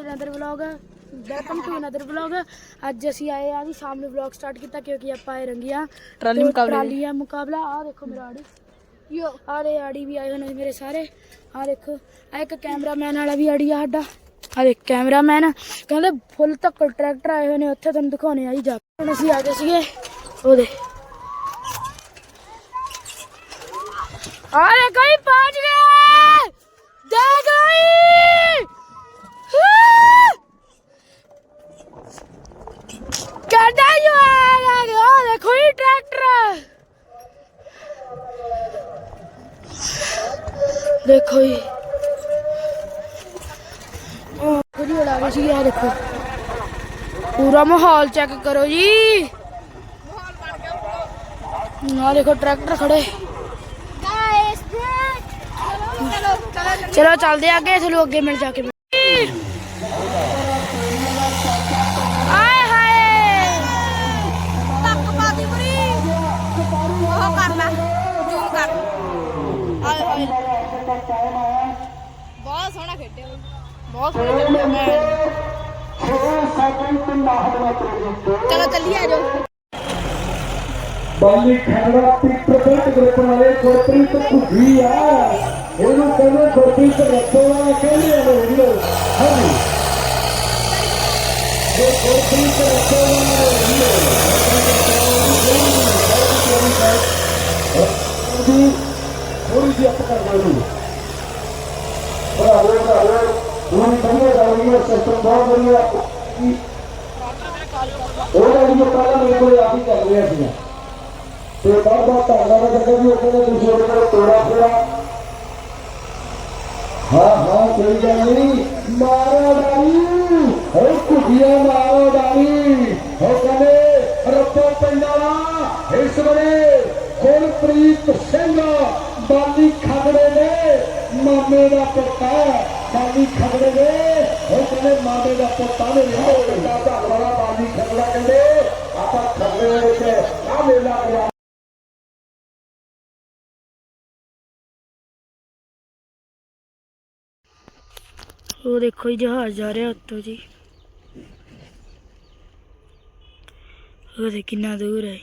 Another vlog welcome to another vlog ਅੱਜ ਅਸੀਂ ਆਏ ਆ ਜੀ ਸ਼ਾਮ ਨੂੰ ਵਲੌਗ ਸਟਾਰਟ ਕੀਤਾ ਕਿਉਂਕਿ ਆਪਾਂ ਆਏ ਰੰਗੀਆਂ। ਟਰਾਲੀ ਮੁਕਾਬਲੇ ਟਰਾਲੀ ਆ ਮੁਕਾਬਲਾ। ਆ ਦੇਖੋ ਮੇਰਾ ਆੜੀ। ਯੋ ਆਰੇ ਆੜੀ ਵੀ ਆਏ ਹੋਏ ਨੇ ਮੇਰੇ ਸਾਰੇ। ਆ ਦੇਖੋ ਆ ਇੱਕ ਕੈਮਰਾਮੈਨ ਵਾਲਾ ਵੀ ਆੜੀ ਆ ਸਾਡਾ। ਆ ਦੇਖ ਕੈਮਰਾਮੈਨ ਕਹਿੰਦੇ ਫੁੱਲ ਤੱਕ ਟਰੈਕਟਰ ਆਏ ਹੋਏ ਨੇ ਉੱਥੇ ਤੁਹਾਨੂੰ ਦਿਖਾਉਣੇ ਆ ਜੀ ਜਾ। ਹੁਣ ਅਸੀਂ ਆ ਗਏ ਸੀਗੇ ਉਹਦੇ ਆਰੇ ਕੋਈ ਪਹੁੰਚ ਗਏ। ਦੇਖ ਗਈ ਕਹਿੰਦਾ ਜੋ ਆ ਗਿਆ ਦੇਖੋ ਇਹ ਟਰੈਕਟਰ ਦੇਖੋ ਜੀ ਉਹ ਕੁਝ ਉਡਾ ਗਈ ਸੀ ਆ ਦੇਖੋ ਪੂਰਾ ਮਾਹੌਲ ਚੈੱਕ ਕਰੋ ਜੀ ਆ ਦੇਖੋ ਟਰੈਕਟਰ ਖੜੇ ਚਲੋ ਚੱਲਦੇ ਆ ਉਹ ਕਰ ਲੈ ਜ਼ੂਮ ਕਰ ਆਏ ਹਾਏ ਬਹੁਤ ਸੋਹਣਾ ਖੇਡਿਆ ਬਈ। ਬਹੁਤ ਸੋਹਣਾ ਖੇਡਿਆ ਮੈਂ ਚਲੋ ਚੱਲੀਏ ਆ ਜਾਓ ਬਾਲੀ ਖੰਡਾ ਪਿੱਤਰਪੇਟ ਗਰੁੱਪ ਵਾਲੇ ਗੁਰਪ੍ਰੀਤ ਭੁੱਜੀ ਆ ਇਹਨੂੰ ਕਹਿੰਦੇ ਗੁਰਪ੍ਰੀਤ ਰੱਤੋਵਾ ਕਹਿੰਦੇ ਆ ਵੀਡੀਓ ਹਾਂਜੀ ਇਹ ਗੁਰਪ੍ਰੀਤ ਰੱਤੋਵਾ ਜੀ ਥੋੜੀ ਜਿਹੀ ਅਪ ਕਰ ਲਓ ਬਰਾਬਰ ਬਰਾਬਰ ਉਹਨਾਂ ਕਹਿੰਦੇ ਰਾਵੀਆ ਸਿਸਟਮ ਬਹੁਤ ਵਧੀਆ। ਉਹਦਾ ਵੀ ਪਹਿਲਾਂ ਮੇਰੇ ਕੋਲ ਆਪ ਹੀ ਕਰ ਰਿਹਾ ਸੀਗਾ। ਤੇ ਬਹੁਤ ਬਹੁਤ ਧੰਨਵਾਦ ਜੱਗਾ ਜੀ, ਉਹ ਕਹਿੰਦੇ ਤੁਸੀਂ ਉਹਦੇ ਕੋਲ ਤੋੜਾ ਪਿਆ ਹਾਂ ਹਾਂ, ਕੋਈ ਗੱਲ ਨਹੀਂ। ਮਾਰੋ ਡਾਲੀ ਹੋ ਕੁੜੀਆਂ ਗੁਰਪ੍ਰੀਤ ਸਿੰਘ ਬਾਲੀ ਖਗੜੇ ਦੇ ਮਾਮੇ ਦਾ ਪੁੱਤ ਬਾਲੀ ਖਗੜੇ ਦੇ ਉਹ ਕਹਿੰਦੇ ਮਾਮੇ ਦਾ ਪੁੱਤ ਆ? ਨੇ ਉਹ ਪਿੰਡਾ ਬਾਲੀ ਖਗੜਾ ਕਹਿੰਦੇ, ਆਪਾਂ ਖਗੜੇ ਵਿੱਚ ਆ ਮੇਲਾ ਕਰਾ ਉਹ ਦੇਖੋ ਜੀ, ਜਹਾਜ਼ ਜਾ ਰਿਹਾ ਉੱਤੋਂ ਜੀ। ਉਹ ਦੇ ਕਿੰਨਾ ਦੂਰ ਹੈ।